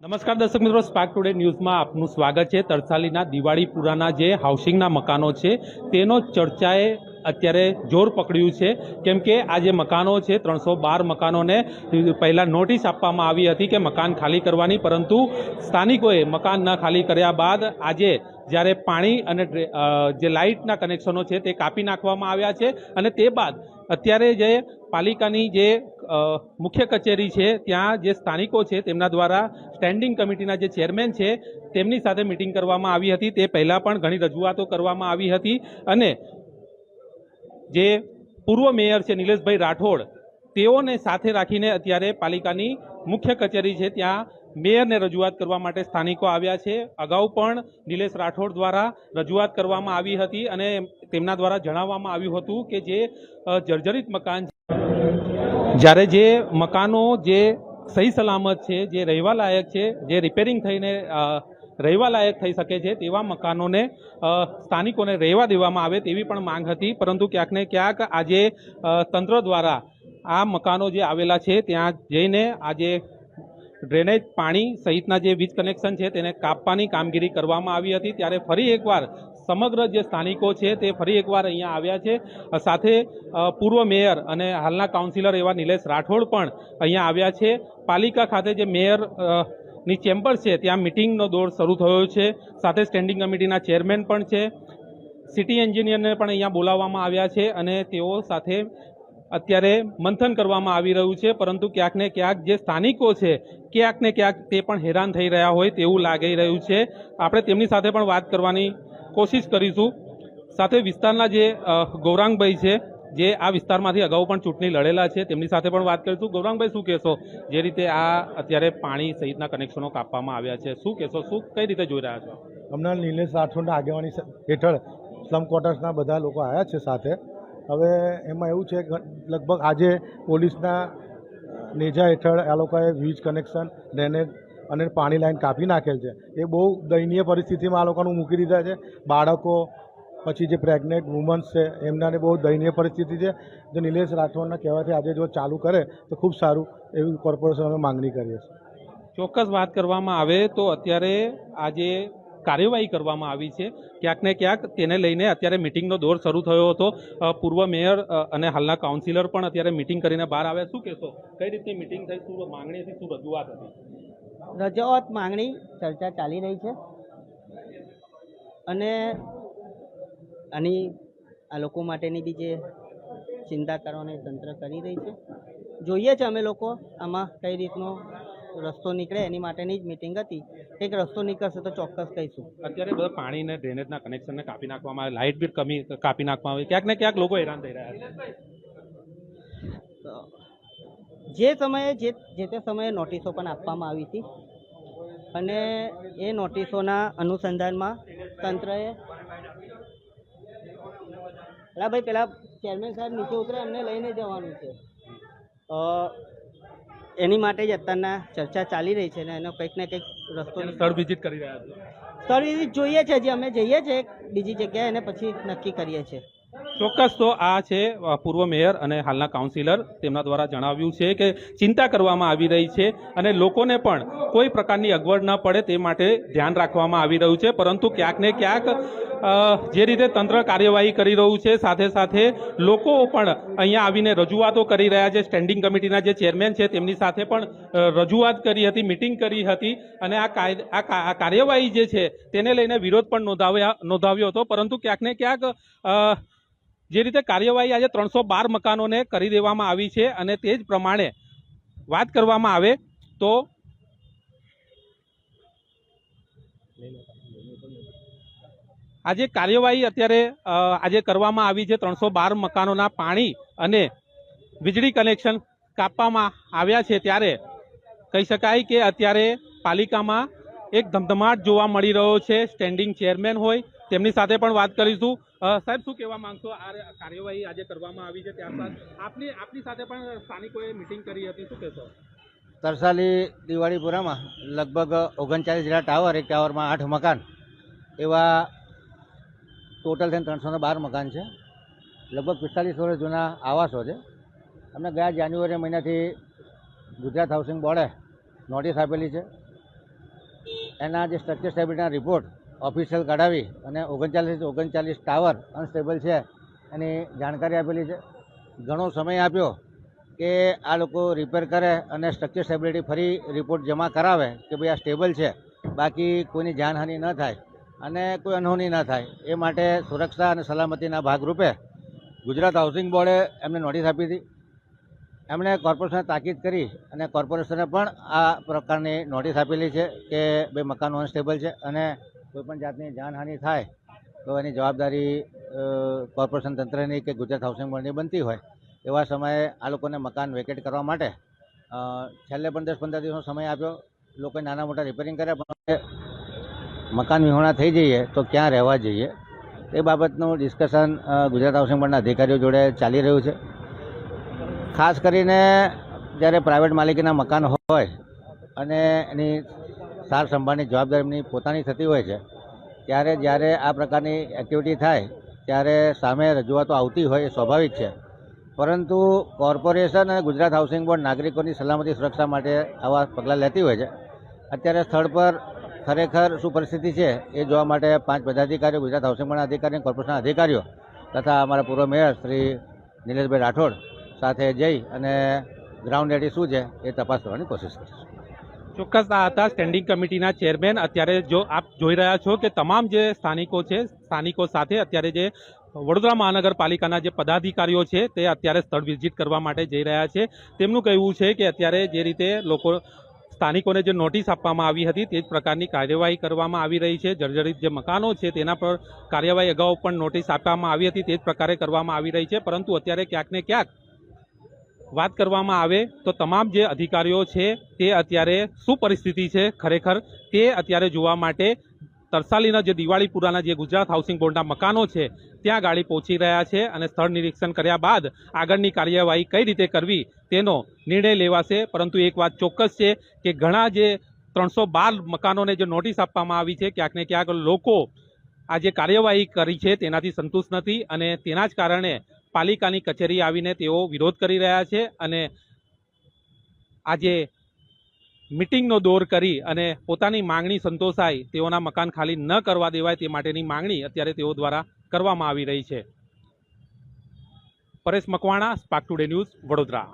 નમસ્કાર દર્શક મિત્રો સ્પાર્ક ટુડે ન્યૂઝમાં આપનું સ્વાગત છે. તરસાલીના દિવાળીપુરાના જે હાઉસિંગના મકાનો છે, તેનો ચર્ચાએ અત્યારે જોર પકડ્યું છે. કેમ કે આ જે મકાનો છે, ત્રણસો બાર મકાનોને પહેલાં નોટિસ આપવામાં આવી હતી કે મકાન ખાલી કરવાની, પરંતુ સ્થાનિકોએ મકાન ન ખાલી કર્યા બાદ આજે જ્યારે પાણી અને જે લાઇટના કનેક્શનો છે તે કાપી નાખવામાં આવ્યા છે અને તે બાદ અત્યારે જે પાલિકાની જે મુખ્ય કચેરી છે, ત્યાં જે સ્થાનિકો છે તેમના દ્વારા સ્ટેન્ડિંગ કમિટીના જે ચેરમેન છે તેમની સાથે મિટિંગ કરવામાં આવી હતી. તે પહેલાં પણ ઘણી રજૂઆતો કરવામાં આવી હતી અને જે પૂર્વ મેયર છે નિલેશભાઈ રાઠોડ, તેઓને સાથે રાખીને અત્યારે પાલિકાની મુખ્ય કચેરી છે, ત્યાં મેયરને રજૂઆત કરવા માટે સ્થાનિકો આવ્યા છે. અગાઉ પણ નિલેશ રાઠોડ દ્વારા રજૂઆત કરવામાં આવી હતી અને તેમના દ્વારા જણાવવામાં આવ્યું હતું કે જે જર્જરિત મકાન જ્યારે જે મકાનો જે સહી સલામત છે, જે રહેવા લાયક છે, જે રિપેરિંગ થઈને રહેવા લાયક થઈ શકે છે તેવા મકાનોને સ્થાનિકોને રહેવા દેવામાં આવે તેવી પણ માંગ હતી. પરંતુ ક્યાંક ને ક્યાંક આજે તંત્ર દ્વારા આ મકાનો જે આવેલા છે, ત્યાં જઈને આજે ડ્રેનેજ પાણી સહિતના જે વીજ કનેક્શન છે તેને કાપવાની કામગીરી કરવામાં આવી હતી. ત્યારે ફરી એકવાર સમગ્ર જે સ્થાનિકો છે તે ફરી એકવાર અહીંયા આવ્યા છે. સાથે પૂર્વ મેયર અને હાલના કાઉન્સિલર એવા નિલેશ રાઠોડ પણ અહીંયા આવ્યા છે. પાલિકા ખાતે જે મેયર ની ચેમ્બર છે, ત્યાં મિટિંગનો દોર શરૂ થયો છે. સાથે સ્ટેન્ડિંગ કમિટીના ચેરમેન પણ છે. સિટી એન્જિનિયરને પણ અહીંયા બોલાવવામાં આવ્યા છે અને તેઓ સાથે અત્યારે મંથન કરવામાં આવી રહ્યું છે, પરંતુ ક્યાંક ને ક્યાંક જે સ્થાનિકો છે, ક્યાંક ને ક્યાંક તે પણ હેરાન થઈ રહ્યા હોય તેવું લાગી રહ્યું છે. આપણે તેમની સાથે પણ વાત કરવાની કોશિશ કરીશું. સાથે વિસ્તારના જે ગૌરાંગભાઈ છે જે આ વિસ્તારમાંથી અગાઉ પણ ચૂંટણી લડેલા છે, તેમની સાથે પણ વાત કરીશું. ગૌરાંગભાઈ, શું કહેશો? જે રીતે આ અત્યારે પાણી સહિતના કનેક્શનો કાપવામાં આવ્યા છે, શું કહેશો? શું, કઈ રીતે જોઈ રહ્યા છો? હમણાં નિલેશ રાઠોડના આગેવાની હેઠળ સ્લમ ક્વાર્ટર્સના બધા લોકો આવ્યા છે સાથે. હવે એમાં એવું છે લગભગ આજે પોલીસના નેજા હેઠળ આ લોકોએ વીજ કનેક્શન, ડ્રેનેજ અને પાણી લાઈન કાપી નાખેલ છે. એ બહુ દયનીય પરિસ્થિતિમાં આ લોકોનું મૂકી દીધા છે. બાળકો પછી જે પ્રેગ્નેન્ટ વુમન્સ છે એમનાને બહુ દયનીય પરિસ્થિતિ છે. જો નિલેશ રાઠોડના કહેવાથી આજે જો ચાલુ કરે તો ખૂબ સારું એવી કોર્પોરેશન અમે માંગણી કરીએ છીએ. ચોક્કસ વાત કરવામાં આવે તો અત્યારે આજે કાર્યવાહી કરવામાં આવી છે. ક્યાંક ને ક્યાંક તેને લઈને અત્યારે મિટિંગનો દોર શરૂ થયો હતો. પૂર્વ મેયર અને હાલના કાઉન્સિલર પણ અત્યારે મિટિંગ કરીને બહાર આવ્યા. શું કહેશો? કઈ રીતની મિટિંગ થઈ? શું માંગણી હતી શું રજૂઆત હતી? રજૂઆત માંગણી ચર્ચા ચાલી રહી છે. અને આની આ લોકો માટેની બી જે ચિંતા કરવાની તંત્ર કરી રહી છે. જોઈએ છે અમે લોકો આમાં કઈ રીતનો રસ્તો નીકળે એની માટેની જ મિટિંગ હતી. એક રસ્તો નીકળશે તો ચોક્કસ કહીશું. અત્યારે બધા પાણી ને ડ્રેનેજના કનેક્શનને કાપી નાખવામાં આવે લાઇટ બિલ કમી કાપી નાખવામાં આવે. ક્યાંક ને ક્યાંક લોકો હેરાન થઈ રહ્યા છે. જે સમયે જે જે તે સમયે નોટિસો પણ આપવામાં આવી હતી. અને એ નોટિસોના અનુસંધાનમાં તંત્રએ પેલા ભાઈ પેલા ચેરમેન સાહેબ નીચે ઉતરે એમને લઈને જવાનું છે. એની માટે જ અત્યારના ચર્ચા ચાલી રહી છે ને એનો કંઈક ને કંઈક રસ્તો સ્થળ વિઝિટ કરી રહ્યા છે. સ્થળ વિઝિટ જોઈએ છે જે અમે જઈએ છીએ બીજી જગ્યાએ અને પછી નક્કી કરીએ છીએ. ચોક્કસ તો આ છે પૂર્વ મેયર અને હાલના કાઉન્સિલર તેમના દ્વારા જણાવ્યું છે કે ચિંતા કરવામાં આવી રહી છે અને લોકોને પણ કોઈ પ્રકારની અગવડ ન પડે તે માટે ધ્યાન રાખવામાં આવી રહ્યું છે. પરંતુ ક્યાંક ને ક્યાંક જે રીતે તંત્ર કાર્યવાહી કરી રહ્યું છે, સાથે સાથે લોકો પણ અહીંયા આવીને રજૂઆતો કરી રહ્યા છે. સ્ટેન્ડિંગ કમિટીના જે ચેરમેન છે તેમની સાથે પણ રજૂઆત કરી હતી, મિટિંગ કરી હતી અને આ આ કાર્યવાહી જે છે તેને લઈને વિરોધ પણ નોંધાવ્યા, નોંધાવ્યો હતો. પરંતુ ક્યાંક ને ક્યાંક જે રીતે કાર્યવાહી આજે ત્રણસો બાર મકાનોને કરી દેવામાં આવી છે અને તે જ પ્રમાણે વાત કરવામાં આવે તો આજે કાર્યવાહી અત્યારે આજે કરવામાં આવી છે ત્રણસો બાર મકાનોના પાણી અને વીજળી કનેક્શન કાપવામાં આવ્યા છે ત્યારે કહી શકાય કે અત્યારે પાલિકામાં એક ધમધમાટ જોવા મળી રહ્યો છે. સ્ટેન્ડિંગ ચેરમેન હોય તેમની સાથે પણ વાત કરીશું. સાહેબ, શું કહેવા માંગશો? આ કાર્યવાહી આજે કરવામાં આવી છે, ત્યારબાદ આપની આપની સાથે પણ સ્થાનિકોએ મિટિંગ કરી હતી, શું કહેશો? તરસાલી દિવાળીપુરામાં લગભગ ઓગણચાલીસ જેટલા ટાવર એક ટાવરમાં આઠ મકાન, એવા ટોટલ થઈને ત્રણસો બાર મકાન છે. લગભગ પિસ્તાલીસ વર્ષ જૂના આવાસો છે. અમને ગયા જાન્યુઆરી મહિનાથી ગુજરાત હાઉસિંગ બોર્ડે નોટિસ આપેલી છે. એના જે સ્ટ્રક્ચર સ્ટેબિલિટીના રિપોર્ટ ઓફિશિયલ કઢાવી અને ઓગણચાલીસ ઓગણચાલીસ ટાવર અનસ્ટેબલ છે. એની જાણકારી આપેલી છે. ઘણો સમય આપ્યો કે આ લોકો રિપેર કરે અને સ્ટ્રક્ચર સ્ટેબિલિટી ફરી રિપોર્ટ જમા કરાવે કે ભાઈ આ સ્ટેબલ છે. બાકી કોઈની જાનહાનિ ન થાય અને કોઈ અનહોની ન થાય. એ માટે સુરક્ષા અને સલામતીના ભાગરૂપે ગુજરાત હાઉસિંગ બોર્ડે એમને નોટિસ આપી હતી. એમણે કોર્પોરેશનને તાકીદ કરી અને કોર્પોરેશને પણ આ પ્રકારની નોટિસ આપેલી છે કે ભાઈ મકાન અનસ્ટેબલ છે અને કોઈપણ જાતની જાનહાનિ થાય, તો એની જવાબદારી કોર્પોરેશન તંત્રની કે ગુજરાત હાઉસિંગ બોર્ડની બનતી હોય, એવા સમયે આ લોકોને મકાન વેકેટ કરવા માટે છેલ્લે પણ દસ પંદર દિવસનો સમય આપ્યો. લોકોએ નાના મોટા રિપેરિંગ કર્યા, પણ મકાન વિહોણા થઈ જઈએ તો ક્યાં રહેવા જઈએ? એ બાબતનું ડિસ્કશન ગુજરાત હાઉસિંગ બોર્ડના અધિકારીઓ જોડે ચાલી રહ્યું છે. ખાસ કરીને જ્યારે પ્રાઇવેટ માલિકીના મકાન હોય અને એની સાર સંભાળની જવાબદારી એમની પોતાની થતી હોય છે. ત્યારે જ્યારે આ પ્રકારની એક્ટિવિટી થાય, ત્યારે સામે રજૂઆતો આવતી હોય એ સ્વાભાવિક છે. પરંતુ કોર્પોરેશન અને ગુજરાત હાઉસિંગ બોર્ડ નાગરિકોની સલામતી સુરક્ષા માટે આવા પગલાં લેતી હોય છે. અત્યારે સ્થળ પર ખરેખર શું પરિસ્થિતિ છે એ જોવા માટે પાંચ પદાધિકારીઓ, ગુજરાત હાઉસિંગ બોર્ડના અધિકારી કોર્પોરેશનના અધિકારીઓ તથા અમારા પૂર્વ મેયર શ્રી નિલેશભાઈ રાઠોડ સાથે જઈ અને ગ્રાઉન્ડ રેડી શું છે એ તપાસ કરવાની કોશિશ કરીશું. ચોક્કસ આ હતા સ્ટેન્ડિંગ કમિટીના ચેરમેન અત્યારે જો આપ જોઈ રહ્યા છો કે તમામ જે સ્થાનિકો છે, સ્થાનિકો સાથે અત્યારે જે વડોદરા મહાનગરપાલિકાના જે પદાધિકારીઓ છે, તે અત્યારે સ્થળ વિઝિટ કરવા માટે જઈ રહ્યા છે. તેમનું કહેવું છે કે અત્યારે જે રીતે લોકો સ્થાનિકોને જે નોટિસ આપવામાં આવી હતી, તે જ પ્રકારની કાર્યવાહી કરવામાં આવી રહી છે. જર્જરિત જે મકાનો છે, તેના પર કાર્યવાહી અગાઉ પણ નોટિસ આપવામાં આવી હતી, તે જ પ્રકારે કરવામાં આવી રહી છે. પરંતુ અત્યારે ક્યાંક ને ક્યાંક વાત કરવામાં આવે તો તમામ જે અધિકારીઓ છે તે અત્યારે શું પરિસ્થિતિ છે ખરેખર તે અત્યારે જોવા માટે તરસાલીના જે દિવાળીપુરાના જે ગુજરાત હાઉસિંગ બોર્ડના મકાનો છે, ત્યાં ગાડી પહોંચી રહ્યા છે અને સ્થળ નિરીક્ષણ કર્યા બાદ આગળની કાર્યવાહી કઈ રીતે કરવી તેનો નિર્ણય લેવાશે. પરંતુ એક વાત ચોક્કસ છે કે ઘણા જે ત્રણસો બાર મકાનોને જે નોટિસ આપવામાં આવી છે, ક્યાંક ને ક્યાંક લોકો આ જે કાર્યવાહી કરી છે તેનાથી સંતુષ્ટ નથી અને તેના જ કારણે પાલિકાની કચેરી આવીને તેઓ વિરોધ કરી રહ્યા છે અને આજે મિટિંગનો દોર કરી અને પોતાની માંગણી સંતોષાય તેઓના મકાન ખાલી ન કરવા દેવાય તે માટેની માંગણી અત્યારે તેઓ દ્વારા કરવામાં આવી રહી છે. Paresh Makwana spark today news Vadodara.